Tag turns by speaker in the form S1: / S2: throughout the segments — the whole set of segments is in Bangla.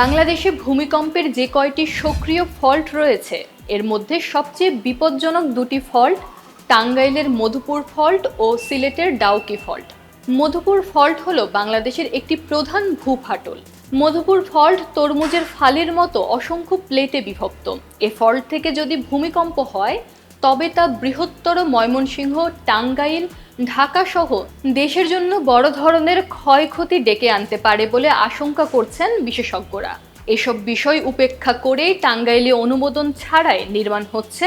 S1: বাংলাদেশে ভূমিকম্পের যে কয়টি সক্রিয় ফল্ট রয়েছে এর মধ্যে সবচেয়ে বিপজ্জনক দুটি ফল্ট টাঙ্গাইলের মধুপুর ফল্ট ও সিলেটের ডাউকি ফল্ট মধুপুর ফল্ট হলো বাংলাদেশের একটি প্রধান ভূফাটল মধুপুর ফল্ট তরমুজের ফালের মতো অসংখ্য প্লেটে বিভক্ত এ ফল্ট থেকে যদি ভূমিকম্প হয় তবে তা বৃহত্তর ময়মনসিংহ টাঙ্গাইল ঢাকাসহ দেশের জন্য বড় ধরনের ক্ষয়ক্ষতি ডেকে আনতে পারে বলে আশঙ্কা করছেন বিশেষজ্ঞরা এসব বিষয় উপেক্ষা করেই টাঙ্গাইলে অনুমোদন ছাড়াই নির্মাণ হচ্ছে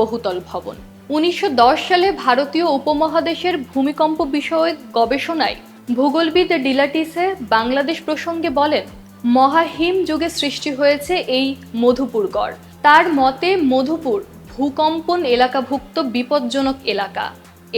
S1: বহুতল ভবন উনিশশো সালে ভারতীয় উপমহাদেশের ভূমিকম্প বিষয়ে গবেষণায় ভূগোলবিদ ডিলাটিসে বাংলাদেশ প্রসঙ্গে বলেন মহাহিম যুগে সৃষ্টি হয়েছে এই মধুপুর গড় তার মতে মধুপুর ভূকম্পন এলাকাভুক্ত বিপজ্জনক এলাকা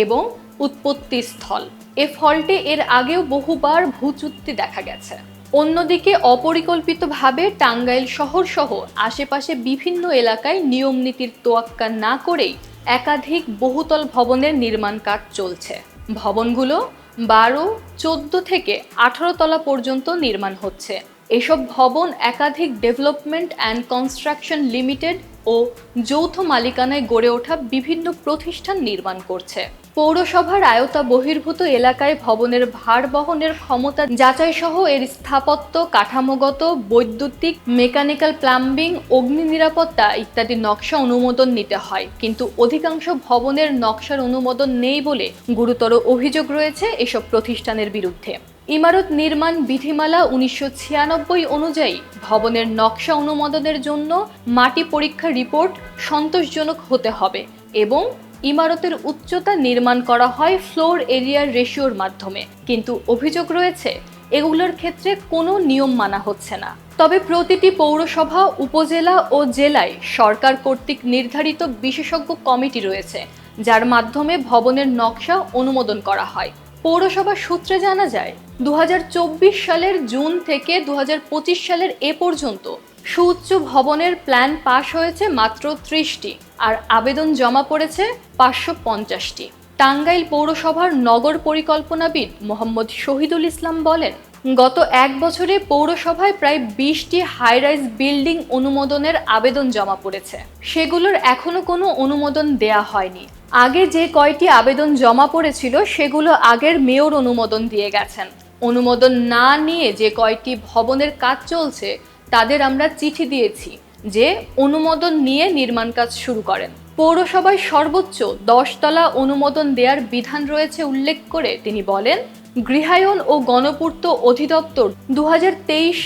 S1: এবং উৎপত্তি স্থল এ ফলটি এর আগেও বহুবার ভূচুক্তি দেখা গেছে অন্যদিকে অপরিকল্পিতভাবে টাঙ্গাইল শহর সহ আশেপাশে বিভিন্ন এলাকায় নিয়ম নীতির তোয়াক্কা না করেই একাধিক বহুতল ভবনের নির্মাণ কাজ চলছে ভবনগুলো বারো চোদ্দ থেকে আঠারো তলা পর্যন্ত নির্মাণ হচ্ছে এসব ভবন একাধিক ডেভেলপমেন্ট অ্যান্ড কনস্ট্রাকশন লিমিটেড ও যৌথ মালিকানায় গড়ে ওঠা বিভিন্ন প্রতিষ্ঠান নির্মাণ করছে পৌরসভার আয়তা বহির্ভূত এলাকায় ভবনের ভার বহনের ক্ষমতা যাচাই সহ এর স্থাপত্য কাঠামোগত বৈদ্যুতিক মেকানিক্যাল প্লাম্বিং অগ্নি নিরাপত্তা ইত্যাদি নকশা অনুমোদন নিতে হয় কিন্তু অধিকাংশ ভবনের নকশার অনুমোদন নেই বলে গুরুতর অভিযোগ রয়েছে এসব প্রতিষ্ঠানের বিরুদ্ধে ইমারত নির্মাণ বিধিমালা উনিশশো অনুযায়ী ভবনের নকশা অনুমোদনের জন্য মাটি পরীক্ষা রিপোর্ট সন্তোষজনক হতে হবে এবং ইমারতের উচ্চতা নির্মাণ করা হয় ফ্লোর এরিয়ার রেশিওর মাধ্যমে কিন্তু অভিযোগ রয়েছে এগুলোর ক্ষেত্রে কোনো নিয়ম মানা হচ্ছে না তবে প্রতিটি পৌরসভা উপজেলা ও জেলায় সরকার কর্তৃক নির্ধারিত বিশেষজ্ঞ কমিটি রয়েছে যার মাধ্যমে ভবনের নকশা অনুমোদন করা হয় পৌরসভা সূত্রে জানা যায় দু সালের জুন থেকে দু সালের এ পর্যন্ত সুউচ্চ ভবনের প্ল্যান পাশ হয়েছে মাত্র ত্রিশটি আর আবেদন জমা পড়েছে পাঁচশো পঞ্চাশটি টাঙ্গাইল পৌরসভার নগর পরিকল্পনাবিদ মোহাম্মদ শহীদুল ইসলাম বলেন গত এক বছরে পৌরসভায় প্রায় বিশটি হাইরাইজ বিল্ডিং অনুমোদনের আবেদন জমা পড়েছে সেগুলোর এখনও কোনো অনুমোদন দেয়া হয়নি আগে যে কয়টি আবেদন জমা পড়েছিল সেগুলো আগের মেয়র অনুমোদন দিয়ে গেছেন অনুমোদন না নিয়ে যে কয়টি ভবনের কাজ চলছে তাদের আমরা চিঠি দিয়েছি যে অনুমোদন নিয়ে নির্মাণ কাজ শুরু করেন পৌরসভায় সর্বোচ্চ দশতলা অনুমোদন দেওয়ার বিধান রয়েছে উল্লেখ করে তিনি বলেন গৃহায়ন ও গণপূর্ত অধিদপ্তর দু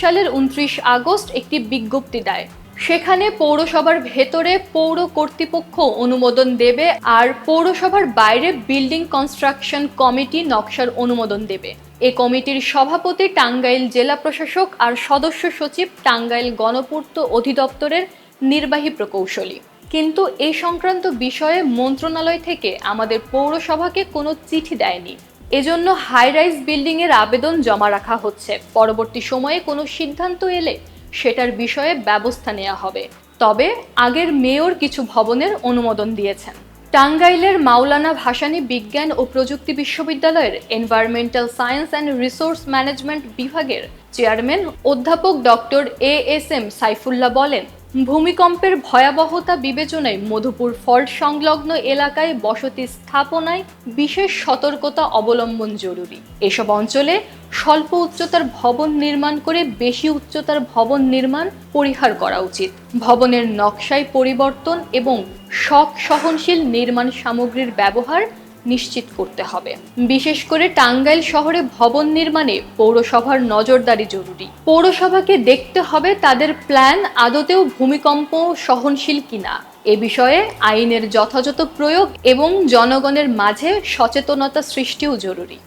S1: সালের উনত্রিশ আগস্ট একটি বিজ্ঞপ্তি দেয় সেখানে পৌরসভার ভেতরে পৌর কর্তৃপক্ষ অনুমোদন দেবে আর পৌরসভার বাইরে বিল্ডিং কনস্ট্রাকশন কমিটি নকশার অনুমোদন দেবে এ কমিটির সভাপতি টাঙ্গাইল জেলা প্রশাসক আর সদস্য সচিব টাঙ্গাইল গণপূর্ত অধিদপ্তরের নির্বাহী প্রকৌশলী কিন্তু এ সংক্রান্ত বিষয়ে মন্ত্রণালয় থেকে আমাদের পৌরসভাকে কোনো চিঠি দেয়নি এজন্য হাই রাইজ বিল্ডিংয়ের আবেদন জমা রাখা হচ্ছে পরবর্তী সময়ে কোনো সিদ্ধান্ত এলে সেটার বিষয়ে ব্যবস্থা নেওয়া হবে তবে আগের মেয়র কিছু ভবনের অনুমোদন দিয়েছেন টাঙ্গাইলের মাওলানা ভাসানী বিজ্ঞান ও প্রযুক্তি বিশ্ববিদ্যালয়ের environmental science and resource management বিভাগের চেয়ারম্যান অধ্যাপক doctor A S M Saifullah বলেন ভূমিকম্পের ভয়াবহতা বিবেচনায় মধুপুর ফল্ট সংলগ্ন এলাকায় বসতি স্থাপনায় বিশেষ সতর্কতা অবলম্বন জরুরি এসব অঞ্চলে স্বল্প উচ্চতার ভবন নির্মাণ করে বেশি উচ্চতার ভবন নির্মাণ পরিহার করা উচিত ভবনের নকশায় পরিবর্তন এবং শখ সহনশীল নির্মাণ সামগ্রীর ব্যবহার নিশ্চিত করতে হবে বিশেষ করে টাঙ্গাইল শহরে ভবন নির্মাণে পৌরসভার নজরদারি জরুরি পৌরসভাকে দেখতে হবে তাদের প্ল্যান আদতেও ভূমিকম্প সহনশীল কিনা এ বিষয়ে আইনের যথাযথ প্রয়োগ এবং জনগণের মাঝে সচেতনতা সৃষ্টিও জরুরি